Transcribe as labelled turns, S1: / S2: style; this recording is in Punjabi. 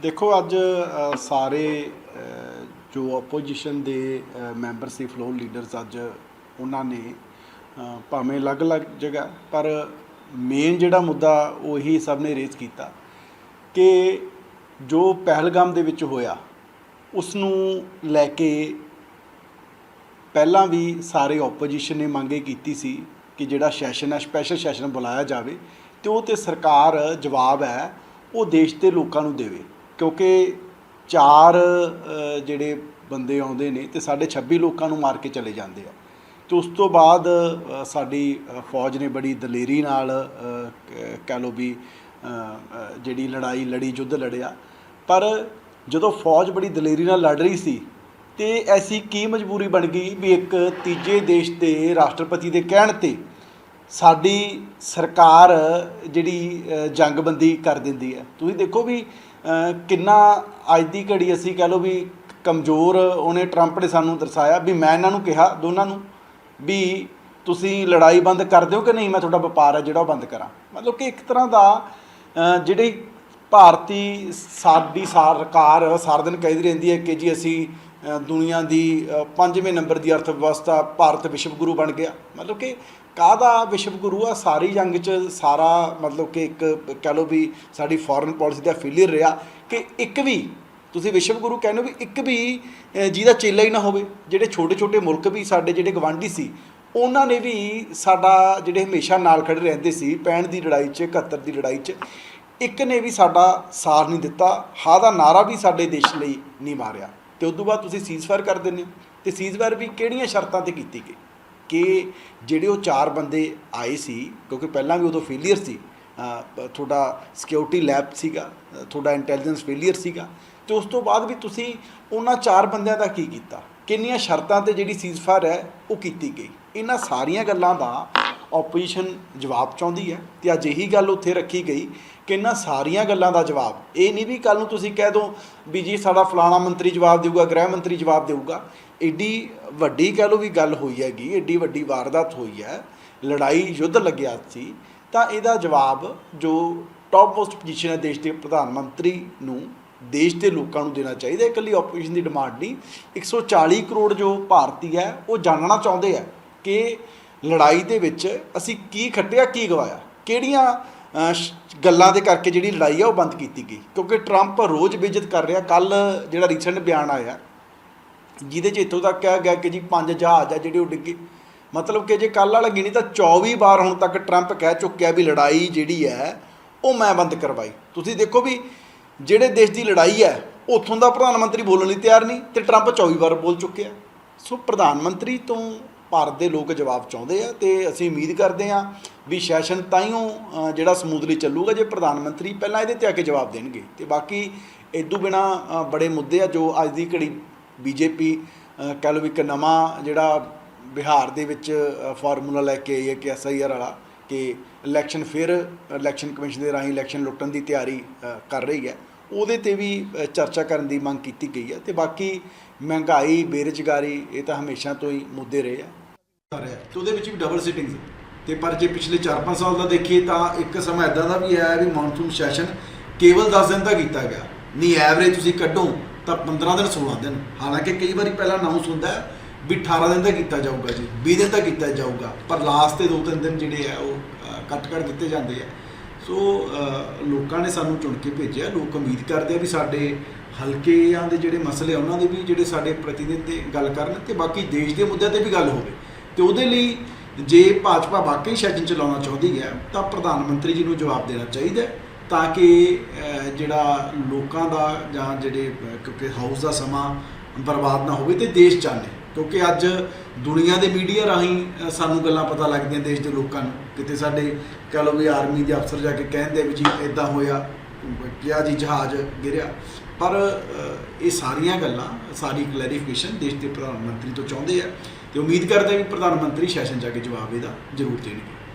S1: ਦੇਖੋ, ਅੱਜ ਸਾਰੇ ਜੋ ਆਪੋਜੀਸ਼ਨ ਦੇ ਮੈਂਬਰ ਸੀ ਫਲੋਰ ਲੀਡਰਸ ਅੱਜ ਉਹਨਾਂ ਨੇ ਭਾਵੇਂ ਅਲੱਗ-ਅਲੱਗ ਜਗ੍ਹਾ, ਪਰ ਮੇਨ ਜਿਹੜਾ ਮੁੱਦਾ ਉਹੀ ਸਭ ਨੇ ਰੇਜ਼ ਕੀਤਾ ਕਿ ਜੋ ਪਹਿਲਗਾਮ ਦੇ ਵਿੱਚ ਹੋਇਆ ਉਸ ਨੂੰ ਲੈ ਕੇ ਪਹਿਲਾਂ ਵੀ ਸਾਰੇ ਆਪੋਜੀਸ਼ਨ ਨੇ ਮੰਗੇ ਕੀਤੀ ਸੀ ਕਿ ਜਿਹੜਾ ਸੈਸ਼ਨ ਹੈ ਸਪੈਸ਼ਲ ਸੈਸ਼ਨ ਬੁਲਾਇਆ ਜਾਵੇ ਤੇ ਉਹ ਤੇ ਸਰਕਾਰ ਜਵਾਬ ਹੈ, ਉਹ ਦੇਸ਼ ਦੇ ਲੋਕਾਂ ਨੂੰ ਦੇਵੇ। ਕਿਉਂਕਿ ਚਾਰ ਜਿਹੜੇ ਬੰਦੇ ਆਉਂਦੇ ਨੇ ਤੇ ਸਾਡੇ 26 ਲੋਕਾਂ ਨੂੰ ਮਾਰ ਕੇ ਚਲੇ ਜਾਂਦੇ ਆ। ਤੇ ਉਸ ਤੋਂ ਬਾਅਦ ਸਾਡੀ ਫੌਜ ਨੇ ਬੜੀ ਦਲੇਰੀ ਨਾਲ ਕਹਿ ਲਓ ਵੀ ਜਿਹੜੀ ਲੜਾਈ, ਲੜੀ ਯੁੱਧ ਲੜਿਆ। ਪਰ ਜਦੋਂ ਫੌਜ ਬੜੀ ਦਲੇਰੀ ਨਾਲ ਲੜ ਰਹੀ ਸੀ ਤੇ ਐਸੀ ਕੀ ਮਜਬੂਰੀ ਬਣ ਗਈ ਵੀ ਇੱਕ ਤੀਜੇ ਦੇਸ਼ ਦੇ ਰਾਸ਼ਟਰਪਤੀ ਦੇ ਕਹਿਣ ਤੇ ਸਾਡੀ ਸਰਕਾਰ ਜਿਹੜੀ ਜੰਗਬੰਦੀ ਕਰ ਦਿੰਦੀ ਹੈ। ਤੁਸੀਂ ਦੇਖੋ ਵੀ ਕਿੰਨਾ ਅੱਜ ਦੀ ਘੜੀ ਅਸੀਂ ਕਹ ਲਓ ਵੀ ਕਮਜ਼ੋਰ ਉਹਨੇ ਟਰੰਪ ਨੇ ਸਾਨੂੰ ਦਰਸਾਇਆ ਵੀ ਮੈਂ ਇਹਨਾਂ ਨੂੰ ਕਿਹਾ ਦੋਨਾਂ ਨੂੰ ਵੀ ਤੁਸੀਂ ਲੜਾਈ ਬੰਦ ਕਰ ਦਿਓ ਕਿ ਨਹੀਂ? ਮੈਂ ਤੁਹਾਡਾ ਵਪਾਰ ਹੈ ਜਿਹੜਾ ਉਹ ਬੰਦ ਕਰਾਂ। ਮਤਲਬ ਕਿ ਇੱਕ ਤਰ੍ਹਾਂ ਦਾ ਅ, ਜਿਹੜੀ ਭਾਰਤੀ ਸਾਡੀ ਸਰਕਾਰ ਸਾਰਾ ਦਿਨ ਕਹਿੰਦੀ ਰਹਿੰਦੀ ਹੈ ਕਿ ਜੀ ਅਸੀਂ ਦੁਨੀਆ ਦੀ ਪੰਜਵੇਂ ਨੰਬਰ ਦੀ ਅਰਥ ਵਿਵਸਥਾ ਭਾਰਤ ਵਿਸ਼ਵ ਗੁਰੂ ਬਣ ਗਿਆ। ਮਤਲਬ ਕਿ ਕਾਹਦਾ ਵਿਸ਼ਵ ਗੁਰੂ ਆ? ਸਾਰੀ ਜੰਗ 'ਚ ਸਾਰਾ ਮਤਲਬ ਕਿ ਇੱਕ ਕਹਿ ਲਓ ਵੀ ਸਾਡੀ ਫੋਰਨ ਪਾਲਿਸੀ ਦਾ ਫੇਲਿਅਰ ਰਿਹਾ ਕਿ ਇੱਕ ਵੀ, ਤੁਸੀਂ ਵਿਸ਼ਵ ਗੁਰੂ ਕਹਿੰਦੇ ਹੋ ਵੀ ਇੱਕ ਵੀ ਜਿਹਦਾ ਚੇਲਾ ਹੀ ਨਾ ਹੋਵੇ, ਜਿਹੜੇ ਛੋਟੇ ਛੋਟੇ ਮੁਲਕ ਵੀ ਸਾਡੇ ਜਿਹੜੇ ਗਵਾਂਢੀ ਸੀ, ਉਹਨਾਂ ਨੇ ਵੀ ਸਾਡਾ ਜਿਹੜੇ ਹਮੇਸ਼ਾ ਨਾਲ ਖੜੇ ਰਹਿੰਦੇ ਸੀ 65 ਦੀ ਲੜਾਈ 'ਚ 71 ਦੀ ਲੜਾਈ 'ਚ, ਇੱਕ ਨੇ ਵੀ ਸਾਡਾ ਸਾਥ ਨਹੀਂ ਦਿੱਤਾ, ਹਾਂ ਦਾ ਨਾਰਾ ਵੀ ਸਾਡੇ ਦੇਸ਼ ਲਈ ਨਹੀਂ ਮਾਰਿਆ। ਤੇ ਉਸ ਤੋਂ ਬਾਅਦ ਤੁਸੀਂ ਸੀਜ਼ਫਾਇਰ ਕਰ ਦਿੰਦੇ ਹੋ। ਤੇ ਸੀਜ਼ਫਾਇਰ ਵੀ ਕਿਹੜੀਆਂ ਸ਼ਰਤਾਂ ਤੇ ਕੀਤੀ ਗਈ? ਕਿ ਜਿਹੜੇ ਉਹ ਚਾਰ ਬੰਦੇ ਆਏ ਸੀ, ਕਿਉਂਕਿ ਪਹਿਲਾਂ ਵੀ ਉਦੋਂ ਫੇਲੀਅਰ ਸੀ ਤੁਹਾਡਾ ਸਿਕਿਉਰਿਟੀ ਲੈਬ ਸੀਗਾ, ਤੁਹਾਡਾ ਇੰਟੈਲੀਜੈਂਸ ਫੇਲੀਅਰ ਸੀਗਾ, ਤੇ ਉਸ ਤੋਂ ਬਾਅਦ ਵੀ ਤੁਸੀਂ ਉਹਨਾਂ ਚਾਰ ਬੰਦਿਆਂ ਦਾ ਕੀ ਕੀਤਾ? ਕਿੰਨੀਆਂ ਸ਼ਰਤਾਂ ਤੇ ਜਿਹੜੀ ਸੀਜ਼ਫਾਇਰ ਹੈ, ਉਹ ਕੀਤੀ ਗਈ? ਇਹਨਾਂ ਸਾਰੀਆਂ ਗੱਲਾਂ ਦਾ ਆਪੋਜੀਸ਼ਨ ਜਵਾਬ ਚਾਹੁੰਦੀ ਹੈ, ਤੇ ਅੱਜ ਇਹੀ ਗੱਲ ਉੱਥੇ ਰੱਖੀ ਗਈ ਕਿ ਇਹਨਾਂ ਸਾਰੀਆਂ ਗੱਲਾਂ ਦਾ ਜਵਾਬ, ਇਹ ਨਹੀਂ ਵੀ ਕੱਲ ਨੂੰ ਤੁਸੀਂ ਕਹਿ ਦੋ ਵੀ ਜੀ ਸਾਡਾ ਫਲਾਣਾ ਮੰਤਰੀ ਜਵਾਬ ਦੇਊਗਾ, ਗ੍ਰਹਿ ਮੰਤਰੀ ਜਵਾਬ ਦੇਊਗਾ ਏਡੀ ਵੱਡੀ ਕਹਿ ਲਓ ਵੀ ਗੱਲ ਹੋਈ ਹੈਗੀ ਏਡੀ ਵੱਡੀ ਵਾਰਦਾਤ ਹੋਈ ਹੈ ਲੜਾਈ ਯੁੱਧ ਲੱਗਿਆ ਸੀ ਤਾਂ ਇਹਦਾ ਜਵਾਬ ਜੋ ਟੌਪ ਮੋਸਟ ਪੋਜੀਸ਼ਨ ਹੈ ਦੇਸ਼ ਦੇ ਪ੍ਰਧਾਨ ਮੰਤਰੀ ਨੂੰ ਦੇਸ਼ ਦੇ ਲੋਕਾਂ ਨੂੰ ਦੇਣਾ ਚਾਹੀਦਾ ਹੈ। ਇਕੱਲੀ ਆਪੋਜੀਸ਼ਨ ਦੀ ਡਿਮਾਂਡ ਨਹੀਂ 140 ਕਰੋੜ ਜੋ ਭਾਰਤੀ ਹੈ ਉਹ ਜਾਣਨਾ ਚਾਹੁੰਦੇ ਆ ਕਿ ਲੜਾਈ ਦੇ ਵਿੱਚ ਅਸੀਂ ਕੀ ਖੱਟਿਆ ਕੀ ਗਵਾਇਆ ਕਿਹੜੀਆਂ ਅ, ਗੱਲਾਂ ਦੇ ਕਰਕੇ ਜਿਹੜੀ ਲੜਾਈ ਆ ਉਹ ਬੰਦ ਕੀਤੀ ਗਈ ਕਿਉਂਕਿ ਟਰੰਪ ਰੋਜ਼ ਬੇਇੱਜ਼ਤ ਕਰ ਰਿਹਾ ਕੱਲ ਜਿਹੜਾ ਰੀਸੈਂਟ ਬਿਆਨ ਆਇਆ ਜਿਹਦੇ 'ਚ ਇੱਥੋਂ ਤੱਕ ਕਿਹਾ ਗਿਆ ਕਿ ਜੀ ਪੰਜ ਜਹਾਜ਼ ਆ ਜਿਹੜੇ ਉਹ ਡਿੱਗੇ। ਮਤਲਬ ਕਿ ਜੇ ਕੱਲ ਵਾਲਾ ਗਿਣੀ ਤਾਂ 24 ਵਾਰ ਹੁਣ ਤੱਕ ਟਰੰਪ ਕਹਿ ਚੁੱਕਿਆ ਵੀ ਲੜਾਈ ਜਿਹੜੀ ਹੈ ਉਹ ਮੈਂ ਬੰਦ ਕਰਵਾਈ। ਤੁਸੀਂ ਦੇਖੋ ਵੀ ਜਿਹੜੇ ਦੇਸ਼ ਦੀ ਲੜਾਈ ਹੈ ਉੱਥੋਂ ਦਾ ਪ੍ਰਧਾਨ ਮੰਤਰੀ ਬੋਲਣ ਲਈ ਤਿਆਰ ਨਹੀਂ ਤੇ ਟਰੰਪ 24 ਵਾਰ ਬੋਲ ਚੁੱਕਿਆ। ਸੋ ਪ੍ਰਧਾਨ ਮੰਤਰੀ ਤੋਂ ਭਾਰਤ ਦੇ ਲੋਕ ਜਵਾਬ ਚਾਹੁੰਦੇ ਆ ਤੇ ਅਸੀਂ ਉਮੀਦ ਕਰਦੇ ਆ ਵੀ ਸੈਸ਼ਨ ਤਾਈਓ ਅ, ਜਿਹੜਾ ਸਮੂਥਲੀ ਚੱਲੂਗਾ ਜੇ ਪ੍ਰਧਾਨ ਮੰਤਰੀ ਪਹਿਲਾਂ ਇਹਦੇ ਤੇ ਆ ਕੇ ਜਵਾਬ ਦੇਣਗੇ। ਤੇ ਬਾਕੀ ਇਦੋਂ ਬਿਨਾ ਬੜੇ ਮੁੱਦੇ ਆ ਜੋ ਅੱਜ ਦੀ ਘੜੀ ਬੀਜੇਪੀ ਕਹਿ ਲਓ ਵੀ ਇੱਕ ਨਵਾਂ ਜਿਹੜਾ ਬਿਹਾਰ ਦੇ ਵਿੱਚ ਫਾਰਮੂਲਾ ਲੈ ਕੇ ਆਈ ਹੈ ਕਿ ਐਸਆਈਆਰ ਵਾਲਾ ਕਿ ਇਲੈਕਸ਼ਨ ਫਿਰ ਇਲੈਕਸ਼ਨ ਕਮਿਸ਼ਨ ਦੇ ਰਾਹੀਂ ਇਲੈਕਸ਼ਨ ਲੁੱਟਣ ਦੀ ਤਿਆਰੀ ਕਰ ਰਹੀ ਹੈ। ਉਹਦੇ ਤੇ ਵੀ ਚਰਚਾ ਕਰਨ ਦੀ ਮੰਗ ਕੀਤੀ ਗਈ ਹੈ ਤੇ ਬਾਕੀ ਮਹਿੰਗਾਈ, ਬੇਰੁਜ਼ਗਾਰੀ ਇਹ ਤਾਂ ਹਮੇਸ਼ਾ ਤੋਂ ਹੀ ਮੁੱਦੇ ਰਹੇ ਆ। ਰਿਹਾ ਤੇ ਉਹਦੇ ਵਿੱਚ ਵੀ ਡਬਲ ਸਿਟਿੰਗਸ ਤੇ ਪਰ ਜੇ ਪਿਛਲੇ 4-5 ਸਾਲ ਦਾ ਦੇਖੀਏ ਤਾਂ ਇੱਕ ਸਮਾਂ ਇਦਾਂ ਦਾ ਵੀ ਆਇਆ ਵੀ ਮੌਨਸੂਨ ਸੈਸ਼ਨ ਕੇਵਲ 10 ਦਿਨ ਦਾ ਕੀਤਾ ਗਿਆ। ਨਹੀਂ ਐਵਰੇਜ ਤੁਸੀਂ ਕੱਢੋ ਤਾਂ 15 ਦਿਨ 16 ਦਿਨ। ਹਾਲਾਂਕਿ ਕਈ ਵਾਰੀ ਪਹਿਲਾਂ ਅਨਾਉਂਸ ਹੁੰਦਾ ਵੀ 18 ਦਿਨ ਦਾ ਕੀਤਾ ਜਾਊਗਾ ਜੀ 20 ਦਿਨ ਦਾ ਕੀਤਾ ਜਾਊਗਾ, ਪਰ ਲਾਸਟ 'ਤੇ 2-3 ਦਿਨ ਜਿਹੜੇ ਆ ਉਹ ਕੱਟ-ਕੱਟ ਦਿੱਤੇ ਜਾਂਦੇ ਆ। ਸੋ ਲੋਕਾਂ ਨੇ ਸਾਨੂੰ ਚੁਣ ਕੇ ਭੇਜਿਆ, ਲੋਕ ਉਮੀਦ ਕਰਦੇ ਆ ਵੀ ਸਾਡੇ ਹਲਕਿਆਂ ਦੇ ਜਿਹੜੇ ਮਸਲੇ ਆ, ਉਹਨਾਂ ਦੇ ਵੀ ਜਿਹੜੇ ਸਾਡੇ ਪ੍ਰਤੀਨਿਧ ਤੇ ਗੱਲ ਕਰਨ ਤੇ ਬਾਕੀ ਦੇਸ਼ ਦੇ ਮੁੱਦਿਆਂ ਤੇ ਵੀ ਗੱਲ ਹੋਵੇ। ਤੇ ਉਹਦੇ ਲਈ ਜੇ ਭਾਜਪਾ ਵਾਕਈ ਸੈਸ਼ਨ ਚਲਾਉਣਾ ਚਾਹੁੰਦੀ ਹੈ, ਤਾਂ ਪ੍ਰਧਾਨ ਮੰਤਰੀ ਜੀ ਨੂੰ ਜਵਾਬ ਦੇਣਾ ਚਾਹੀਦਾ ਤਾਂ ਕਿ ਜਿਹੜਾ ਲੋਕਾਂ ਦਾ ਜਾਂ ਜਿਹੜੇ ਕਿਉਂਕਿ ਹਾਊਸ ਦਾ ਸਮਾਂ ਬਰਬਾਦ ਨਾ ਹੋਵੇ ਤੇ ਦੇਸ਼ ਚਾਹੇ ਕਿਉਂਕਿ ਅੱਜ ਦੁਨੀਆ ਦੇ ਮੀਡੀਆ ਰਾਹੀਂ ਸਾਨੂੰ ਗੱਲਾਂ ਪਤਾ ਲੱਗਦੀਆਂ ਦੇਸ਼ ਦੇ ਲੋਕਾਂ ਨੂੰ। ਕਿਤੇ ਸਾਡੇ, ਕਹ ਲਓ ਵੀ ਆਰਮੀ ਦੇ ਅਫਸਰ ਜਾ ਕੇ ਕਹਿੰਦੇ ਵੀ ਜੀ ਇਦਾਂ ਹੋਇਆ, ਕਿਹਾ ਜੀ ਜਹਾਜ਼ ਗਿਰਿਆ। ਪਰ ਇਹ ਸਾਰੀਆਂ ਗੱਲਾਂ, ਸਾਰੀ ਕਲੈਰੀਫਿਕੇਸ਼ਨ ਦੇਸ਼ ਦੇ ਪ੍ਰਧਾਨ ਮੰਤਰੀ ਤੋਂ ਚਾਹੁੰਦੇ ਆ। ਤੇ ਉਮੀਦ ਕਰਦੇ ਆ ਵੀ ਪ੍ਰਧਾਨ ਮੰਤਰੀ ਸੈਸ਼ਨ ਜਾ ਕੇ ਜਵਾਬ ਇਹਦਾ ਜ਼ਰੂਰ ਦੇਣਗੇ।